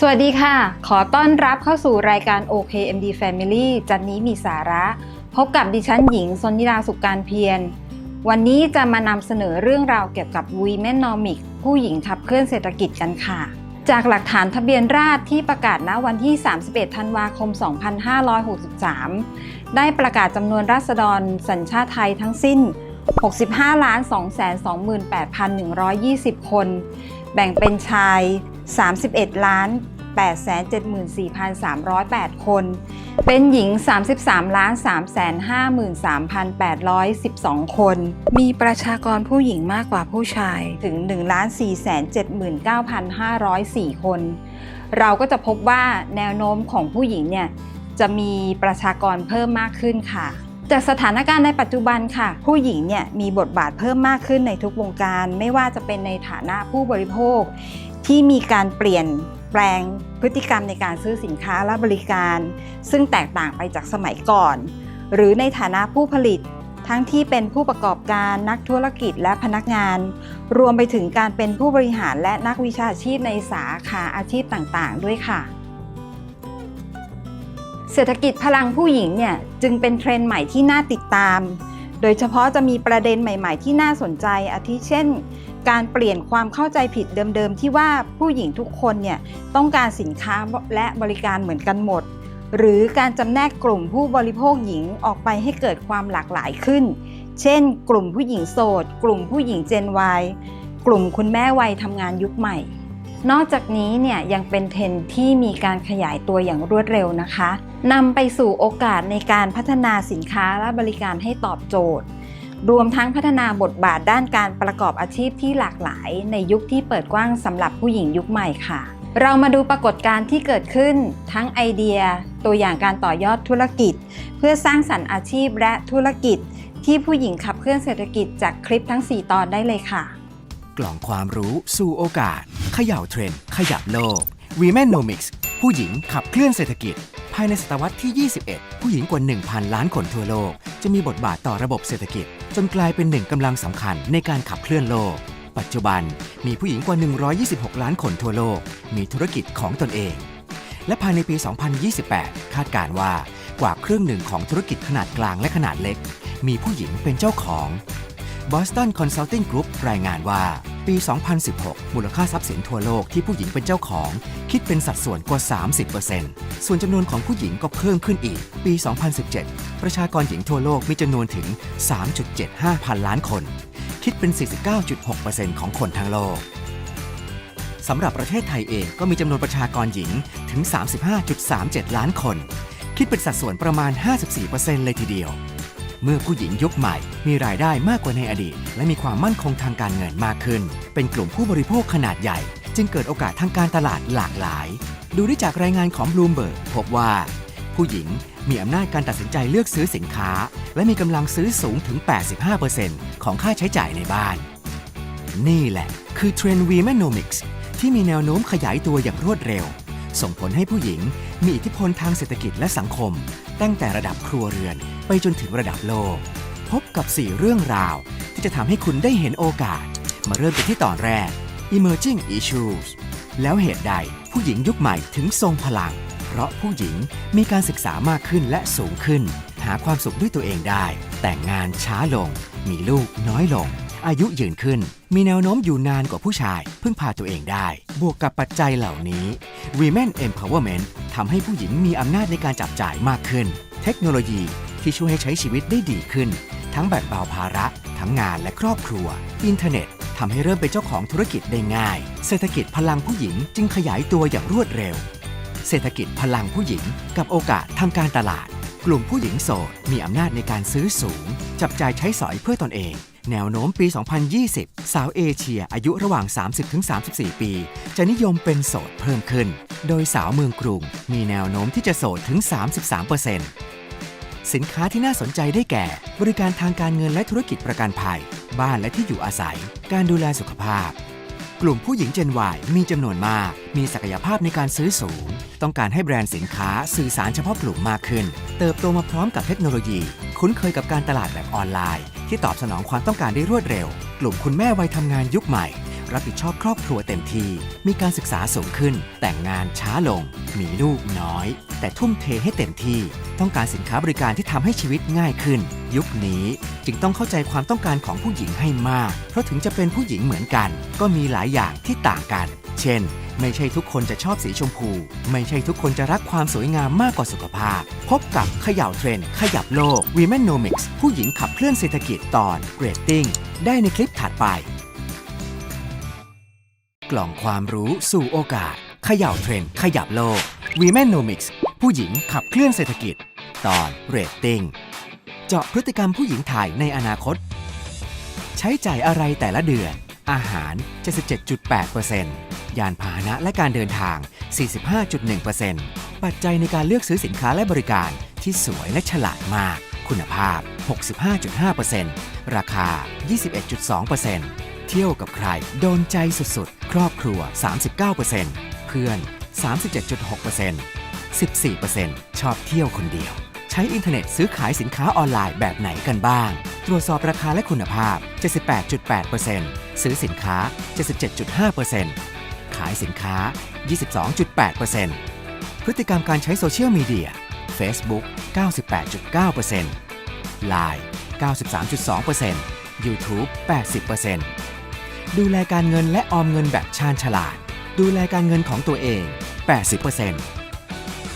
สวัสดีค่ะ ขอต้อนรับเข้าสู่รายการ OKMD Family จันนี้มีสาระ พบกับดิฉันหญิงสนิราสุการเพียร วันนี้จะมานำเสนอเรื่องราวเกี่ยวกับ Womenomics ผู้หญิงขับเคลื่อนเศรษฐกิจกันค่ะ จากหลักฐานทะเบียนราษฎรที่ประกาศณวันที่ 31 ธันวาคม 2563 ได้ประกาศจำนวนราษฎรสัญชาติไทยทั้งสิ้น 65 228,120 คน แบ่งเป็นชาย 31ล้าน874,308 คน เป็นหญิง 33ล้าน353,812 คน มีประชากรผู้หญิงมากกว่าผู้ชายถึง1ล้าน479,504 คน เราก็จะพบว่าแนวโน้มของผู้หญิงเนี่ย จะมีประชากรเพิ่มมากขึ้นค่ะ จากสถานการณ์ในปัจจุบันค่ะ ผู้หญิงเนี่ยมีบทบาทเพิ่มมากขึ้นในทุกวงการ ไม่ว่าจะเป็นในฐานะผู้บริโภค ที่มีการเปลี่ยนแปลงพฤติกรรมในการซื้อสินค้าและบริการ ซึ่งแตกต่างไปจากสมัยก่อน หรือในฐานะผู้ผลิต ทั้งที่เป็นผู้ประกอบการนักธุรกิจและพนักงาน รวมไปถึงการเป็นผู้บริหารและนักวิชาชีพในสาขาอาชีพต่างๆ ด้วยค่ะ เศรษฐกิจพลังผู้หญิงเนี่ยจึงเป็นเทรนด์ใหม่ที่น่าติดตาม โดยเฉพาะจะมีประเด็นใหม่ ๆ ที่น่าสนใจ อาทิเช่น การเปลี่ยนความเข้าใจผิดเดิมๆ ที่ว่าผู้หญิงทุกคนเนี่ยต้องการสินค้าและบริการเหมือนกันหมด หรือการจำแนกกลุ่มผู้บริโภคหญิงออกไปให้เกิดความหลากหลายขึ้น เช่น กลุ่มผู้หญิงโสด กลุ่มผู้หญิง Gen Y กลุ่มคุณแม่วัยทำงานยุคใหม่ นอกจากนี้เนี่ยยังเป็นเทรนที่มีการขยายตัวอย่างรวดเร็วนะคะนำไปสู่โอกาสในการพัฒนาสินค้าและบริการให้ตอบโจทย์ รวมทั้งพัฒนาบทบาทด้านการประกอบอาชีพที่หลากหลาย ในยุคที่เปิดกว้างสำหรับผู้หญิงยุคใหม่ค่ะ เรามาดูปรากฏการณ์ที่เกิดขึ้นทั้งไอเดีย ตัวอย่างการต่อยอดธุรกิจ เพื่อสร้างสรรค์อาชีพและธุรกิจ ที่ผู้หญิงขับเคลื่อนเศรษฐกิจจากคลิปทั้ง 4 ตอนได้เลยค่ะ กล่องความรู้สู่โอกาสเขย่าเทรนด์ขยับโลก Womenomics ผู้หญิงขับเคลื่อนเศรษฐกิจ ภายในศตวรรษที่ 21 ผู้หญิงกว่า 1,000 ล้านคนทั่วโลก จะมีบทบาทต่อระบบเศรษฐกิจ จนกลายเป็นหนึ่งกำลังสำคัญในการขับเคลื่อนโลก ปัจจุบันมีผู้หญิงกว่า 126 ล้านคนทั่วโลก มีธุรกิจของตนเอง และภายในปี 2028 คาดการว่ากว่าครึ่งหนึ่งของธุรกิจขนาดกลางและขนาดเล็ก มีผู้หญิงเป็นเจ้าของ Boston Consulting Group รายงานว่า ปี 2016 มูลค่าทรัพย์สินทั่วโลกที่ผู้หญิงเป็นเจ้าของ คิดเป็นสัดส่วนกว่า 30%ส่วนจำนวนของผู้หญิงก็เพิ่มขึ้นอีก ปี 2017 ประชากรหญิงทั่วโลกมีจำนวนถึง 3.75 พันล้านคน คิดเป็น 49.6%ของคนทั้งโลกสำหรับประเทศไทยเองก็มีจำนวนประชากรหญิงถึง 35.37 ล้านคน คิดเป็นสัดส่วนประมาณ 54%เลยทีเดียว เมื่อผู้หญิงยุคใหม่ มีรายได้มากกว่าในอดีต และมีความมั่นคงทางการเงินมากขึ้น เป็นกลุ่มผู้บริโภคขนาดใหญ่ จึงเกิดโอกาสทางการตลาดหลากหลาย ดูได้จากรายงานของ Bloomberg พบว่า ผู้หญิงมีอำนาจการตัดสินใจเลือกซื้อสินค้า และมีกำลังซื้อสูงถึง 85%ของค่าใช้จ่ายในบ้าน นี่แหละ คือเทรนด์ Womenomics ที่มีแนวโน้มขยายตัวอย่างรวดเร็ว ส่งผลให้ผู้หญิง มีอิทธิพลทางเศรษฐกิจและสังคม ตั้งแต่ระดับครัวเรือนไปจนถึงระดับโลก พบกับ 4 เรื่องราว ที่จะทำให้คุณได้เห็นโอกาส มาเริ่มกันที่ตอนแรก Emerging Issues แล้วเหตุใดผู้หญิงยุคใหม่ถึงทรงพลัง เพราะผู้หญิงมีการศึกษามากขึ้นและสูงขึ้น หาความสุขด้วยตัวเองได้ แต่งงานช้าลง มีลูกน้อยลง อายุยืนขึ้น มีแนวโน้มอยู่นานกว่าผู้ชาย พึ่งพาตัวเองได้ บวกกับปัจจัยเหล่านี้ Women Empowerment ทำให้ผู้หญิงมีอำนาจในการจับจ่ายมากขึ้น เทคโนโลยีที่ช่วยให้ใช้ชีวิตได้ดีขึ้น ทั้งแบ่งเบาภาระ ทั้งงานและครอบครัว อินเทอร์เน็ตทำให้เริ่มเป็นเจ้าของธุรกิจได้ง่าย เศรษฐกิจพลังผู้หญิงจึงขยายตัวอย่างรวดเร็ว เศรษฐกิจพลังผู้หญิง กับโอกาสทางการตลาด กลุ่มผู้หญิงโสด มีอำนาจในการซื้อสูง จับจ่ายใช้สอยเพื่อตนเอง แนวโน้มปี 2020 สาวเอเชียอายุระหว่าง 30-34 ปี จะนิยมเป็นโสดเพิ่มขึ้น โดยสาวเมืองกรุง มีแนวโน้มที่จะโสดถึง 33%สินค้าที่น่าสนใจได้แก่ บริการทางการเงินและธุรกิจประกันภัย บ้านและที่อยู่อาศัย การดูแลสุขภาพ กลุ่มผู้หญิง Gen Y มีจำนวนมาก มีศักยภาพในการซื้อสูง ต้องการให้แบรนด์สินค้าสื่อสารเฉพาะกลุ่มมากขึ้น เติบโตมาพร้อมกับเทคโนโลยี คุ้นเคยกับการตลาดแบบออนไลน์ ที่ตอบสนองความต้องการได้รวดเร็ว กลุ่มคุณแม่วัยทำงานยุคใหม่ รับผิดชอบครอบครัวเต็มที่ มีการศึกษาสูงขึ้น แต่งงานช้าลง มีลูกน้อย แต่ทุ่มเทให้เต็มที่ต้องการสินค้าบริการที่ทำให้ชีวิตง่ายขึ้น ยุคนี้จึงต้องเข้าใจความต้องการของผู้หญิงให้มาก เพราะถึงจะเป็นผู้หญิงเหมือนกัน ก็มีหลายอย่างที่ต่างกัน เช่น ไม่ใช่ทุกคนจะชอบสีชมพู ไม่ใช่ทุกคนจะรักความสวยงามมากกว่าสุขภาพ พบกับขย่าวเทรนด์ขยับโลก Womenomics ผู้หญิงขับเคลื่อนเศรษฐกิจตอน Rating ได้ในคลิปถัดไป กล่องความรู้สู่โอกาสขย่าวเทรนด์ขยับโลก Womenomics ผู้หญิงขับเคลื่อนเศรษฐกิจ ตอน Rating เจาะพฤติกรรมผู้หญิงไทยในอนาคต ใช้จ่ายอะไรแต่ละเดือน อาหาร 77.8%ยานพาหนะและการเดินทาง 45.1%ปัจจัยในการเลือกซื้อสินค้าและบริการที่สวยและฉลาดมาก คุณภาพ 65.5%ราคา 21.2%เที่ยวกับใคร โดนใจสุดๆ ครอบครัว 39%เพื่อน 37.6% 14%ชอบเที่ยวคนเดียว ใช้อินเทอร์เน็ตซื้อขายสินค้าออนไลน์แบบไหนกันบ้าง ตรวจสอบราคาและคุณภาพ 78.8%ซื้อสินค้า 77.5%ขายสินค้า 22.8%พฤติกรรมการใช้โซเชียลมีเดีย Facebook 98.9% Line 93.2% YouTube 80%ดูแลการเงินและออมเงินแบบชาญฉลาด ดูแลการเงินของตัวเอง 80%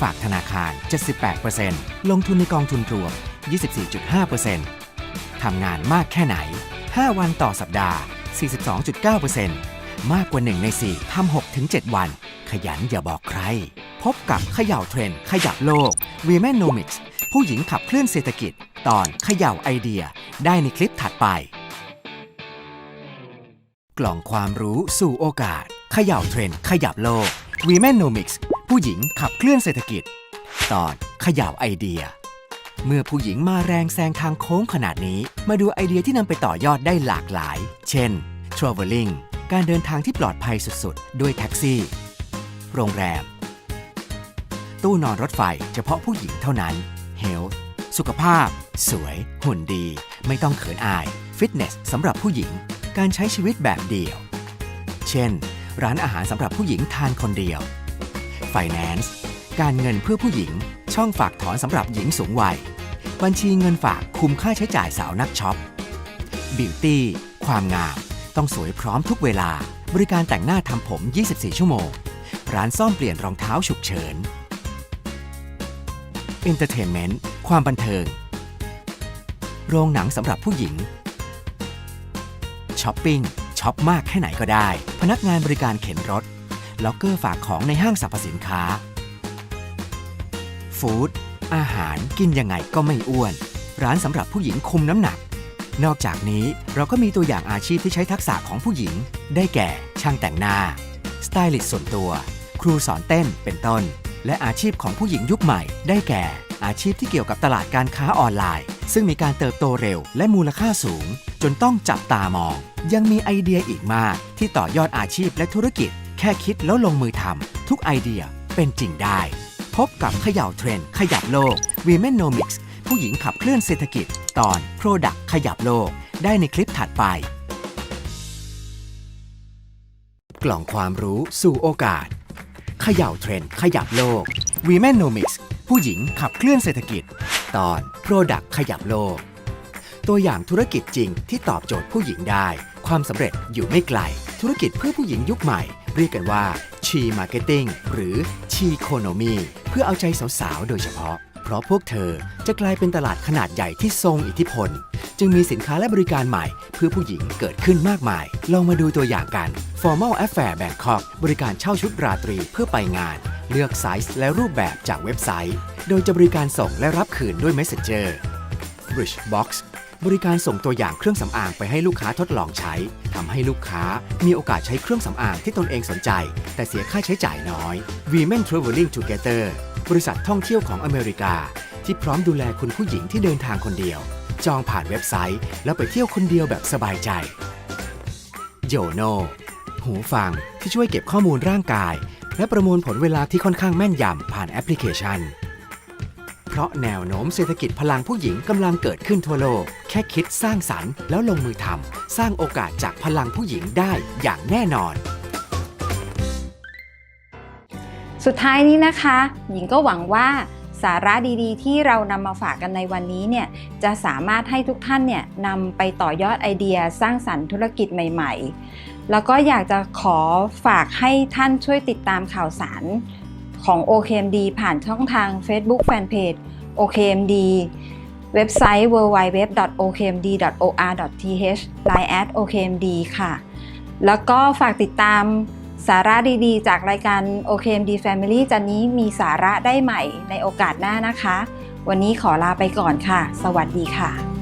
ฝากธนาคาร 78%ลงทุนในกองทุนรวม 24.5%ทำงานมากแค่ไหน 5 วันต่อสัปดาห์ 42.9%มากกว่า 1 ใน 4ทำ6ถึง7วัน ขยันอย่าบอกใคร พบกับเขย่าวเทรนด์ขยับโลก Womenomics ผู้หญิงขับเคลื่อนเศรษฐกิจ ตอนเขย่าวไอเดีย ได้ในคลิปถัดไป กล่องความรู้สู่โอกาสเขย่าวเทรนด์ขยับโลก Womenomics ผู้หญิงขับเคลื่อนเศรษฐกิจ ตอนขย่าวไอเดีย เมื่อผู้หญิงมาแรงแซงทางโค้งขนาดนี้ มาดูไอเดียที่นำไปต่อยอดได้หลากหลาย เช่น traveling การเดินทางที่ปลอดภัยสุดๆ ด้วยแท็กซี่ โรงแรม ตู้นอนรถไฟเฉพาะผู้หญิงเท่านั้น health สุขภาพ สวย หุ่นดี ไม่ต้องเขินอาย ฟิตเนสสำหรับผู้หญิง การใช้ชีวิตแบบเดี่ยว เช่น ร้านอาหารสำหรับผู้หญิงทานคนเดียว Finance การเงินเพื่อผู้หญิง ช่องฝากถอนสำหรับหญิงสูงวัย บัญชีเงินฝากคุมค่าใช้จ่ายสาวนักช็อป Beauty ความงาม ต้องสวยพร้อมทุกเวลา บริการแต่งหน้าทำผม 24 ชั่วโมง ร้านซ่อมเปลี่ยนรองเท้าฉุกเฉิน Entertainment ความบันเทิง โรงหนังสำหรับผู้หญิงช้อปปิ้งช็อปมากแค่ไหนก็ได้ พนักงานบริการเข็นรถ ล็อกเกอร์ฝากของในห้างสรรพสินค้า ฟู้ดอาหารกินยังไงก็ไม่อ้วน ร้านสำหรับผู้หญิงคุมน้ำหนัก นอกจากนี้เราก็มีตัวอย่างอาชีพที่ใช้ทักษะของผู้หญิง ได้แก่ ช่างแต่งหน้า สไตลิสต์ส่วนตัว ครูสอนเต้นเป็นต้น และอาชีพของผู้หญิงยุคใหม่ ได้แก่ อาชีพที่เกี่ยวกับตลาดการค้าออนไลน์ ซึ่งมีการเติบโตเร็วและมูลค่าสูง จนต้องจับตามอง ยังมีไอเดียอีกมากที่ต่อยอดอาชีพและธุรกิจ ค่คิดแล้วลงมือทำทุกไอเดียเป็นจริงได้ พบกับเขย่าวเทรนด์ขยับโลก Womenomics ผู้หญิงขับเคลื่อนเศรษฐกิจ ตอน Product ขยับโลก ได้ในคลิปถัดไป กล่องความรู้สู่โอกาสเขย่าวเทรนด์ขยับโลก Womenomics ผู้หญิงขับเคลื่อนเศรษฐกิจ ตอน Product ขยับโลก ตัวอย่างธุรกิจจริงที่ตอบโจทย์ผู้หญิงได้ ความสำเร็จอยู่ไม่ไกล ธุรกิจเพื่อผู้หญิงยุคใหม่ เรียกกันว่าชีมาร์เก็ตติ้งหรือชีโคโนมีเพื่อเอาใจสาวๆ โดยเฉพาะ เพราะพวกเธอจะกลายเป็นตลาดขนาดใหญ่ที่ทรงอิทธิพล จึงมีสินค้าและบริการใหม่ เพื่อผู้หญิงเกิดขึ้นมากมาย ลองมาดูตัวอย่างกัน Formal Affair Bangkok บริการเช่าชุดราตรีเพื่อไปงาน เลือกไซส์และรูปแบบจากเว็บไซต์ โดยจะบริการส่งและรับคืนด้วย Messenger Rich Box บริการส่งตัวอย่างเครื่องสำอางไปให้ลูกค้าทดลองใช้ทำให้ลูกค้ามีโอกาสใช้เครื่องสำอางที่ตนเองสนใจ แต่เสียค่าใช้จ่ายน้อย Women Traveling Together บริษัทท่องเที่ยวของอเมริกา ที่พร้อมดูแลคุณผู้หญิงที่เดินทางคนเดียว จองผ่านเว็บไซต์ แล้วไปเที่ยวคนเดียวแบบสบายใจโยโนหูฟังที่ช่วยเก็บข้อมูลร่างกาย และประมวลผลเวลาที่ค่อนข้างแม่นยำผ่านแอปพลิเคชัน เพราะแนวโน้มเศรษฐกิจพลังผู้หญิงกำลังเกิดขึ้นทั่วโลก แค่คิดสร้างสรรค์แล้วลงมือทำสร้างโอกาสจากพลังผู้หญิงได้อย่างแน่นอน สุดท้ายนี้นะคะ หญิงก็หวังว่าสาระดีๆ ที่เรานำมาฝากกันในวันนี้เนี่ยจะสามารถให้ทุกท่านเนี่ยนำไปต่อยอดไอเดียสร้างสรรค์ธุรกิจใหม่ ๆ แล้วก็อยากจะขอฝากให้ท่านช่วยติดตามข่าวสาร ของ OKMD ผ่านช่องทาง Facebook Fanpage OKMD เว็บไซต์ www.okmd.or.th Line at OKMD ค่ะ แล้วก็ฝากติดตามสาระดีๆ จากรายการ OKMD Family จันนี้มีสาระได้ใหม่ในโอกาสหน้านะคะ วันนี้ขอลาไปก่อนค่ะ สวัสดีค่ะ